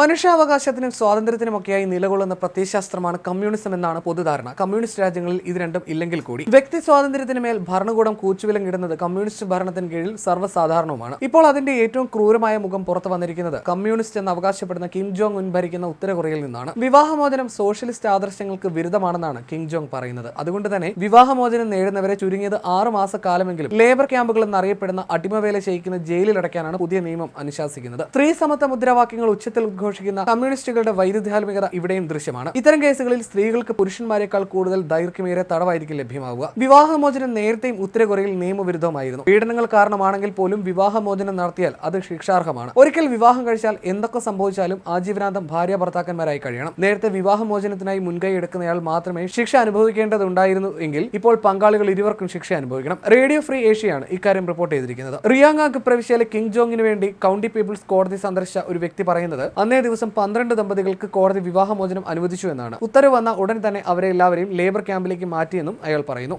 മനുഷ്യാവകാശത്തിനും സ്വാതന്ത്ര്യത്തിനുമൊക്കെയായി നിലകൊള്ളുന്ന പ്രത്യയശാസ്ത്രമാണ് കമ്മ്യൂണിസം എന്നാണ് പൊതുധാരണ. കമ്മ്യൂണിസ്റ്റ് രാജ്യങ്ങളിൽ ഇത് രണ്ടും ഇല്ലെങ്കിൽ കൂടി. വ്യക്തി സ്വാതന്ത്ര്യത്തിന് മേൽ ഭരണകൂടം ഇടുന്നത് കമ്മ്യൂണിസ്റ്റ് ഭരണത്തിന് കീഴിൽ സർവസാധാരണവുമാണ്. ഇപ്പോൾ അതിന്റെ ഏറ്റവും ക്രൂരമായ മുഖം പുറത്തു വന്നിരിക്കുന്നത് കമ്മ്യൂണിസ്റ്റ് എന്ന് അവകാശപ്പെടുന്ന കിം ജോങ് ഉൻ ഭരിക്കുന്ന ഉത്തര കൊറിയയിൽ നിന്നാണ്. വിവാഹമോചനം സോഷ്യലിസ്റ്റ് ആദർശങ്ങൾക്ക് വിരുദ്ധമാണെന്നാണ് കിം ജോങ് പറയുന്നത്. അതുകൊണ്ട് തന്നെ വിവാഹമോചനം നേടുന്നവരെ ചുരുങ്ങിയത് ആറ് മാസക്കാലമെങ്കിലും ലേബർ ക്യാമ്പുകൾ എന്നറിയപ്പെടുന്ന അടിമവേല ചെയ്യിക്കുന്ന ജയിലിൽ അടയ്ക്കാനാണ് പുതിയ നിയമം അനുശാസിക്കുന്നത്. സ്ത്രീ സമത്വ മുദ്രാവാക്യങ്ങൾ ഉച്ചത്തിൽ ഉദ്ഘോഷിക്കുന്ന കമ്മ്യൂണിസ്റ്റുകളുടെ വൈരുദ്ധ്യാത്മികത ഇവിടെയും ദൃശ്യമാണ്. ഇത്തരം കേസുകളിൽ സ്ത്രീകൾക്ക് പുരുഷന്മാരെക്കാൾ കൂടുതൽ ദൈർഘ്യമേറെ തടവായിരിക്കും ലഭ്യമാവുക. വിവാഹമോചനം നേരത്തെയും ഉത്തരകൊറിയയിൽ നിയമവിരുദ്ധമായിരുന്നു പീഡനങ്ങൾ കാരണമാണെങ്കിൽ പോലും വിവാഹമോചനം നടത്തിയാൽ അത് ശിക്ഷാർഹമാണ്. ഒരിക്കൽ വിവാഹം കഴിച്ചാൽ എന്തൊക്കെ സംഭവിച്ചാലും ആജീവനാന്തം ഭാര്യ ഭർത്താക്കന്മാരായി കഴിയണം. നേരത്തെ വിവാഹമോചനത്തിനായി മുൻകൈ എടുക്കുന്നയാൾ മാത്രമേ ശിക്ഷ അനുഭവിക്കേണ്ടതുണ്ടായിരുന്നു എങ്കിൽ ഇപ്പോൾ പങ്കാളികൾ ഇരുവർക്കും ശിക്ഷ അനുഭവിക്കണം. റേഡിയോ ഫ്രീ ഏഷ്യയാണ് ഇക്കാര്യം റിപ്പോർട്ട് ചെയ്തിരിക്കുന്നത്. റിയാങ്ങാക്ക് പ്രവിശ്യയിലെ കിങ് ജോങ്ങിന് വേണ്ടി കൗണ്ടി പീപ്പിൾസ് കോടതി സന്ദർശിച്ച ഒരു വ്യക്തി പറയുന്നത് അന്നേ ദിവസം പന്ത്രണ്ട് ദമ്പതികൾക്ക് കോടതി വിവാഹമോചനം അനുവദിച്ചു എന്നാണ്. ഉത്തരവ് വന്ന ഉടൻ തന്നെ അവരെ എല്ലാവരെയും ലേബർ ക്യാമ്പിലേക്ക് മാറ്റിയെന്നും അയാൾ പറയുന്നു.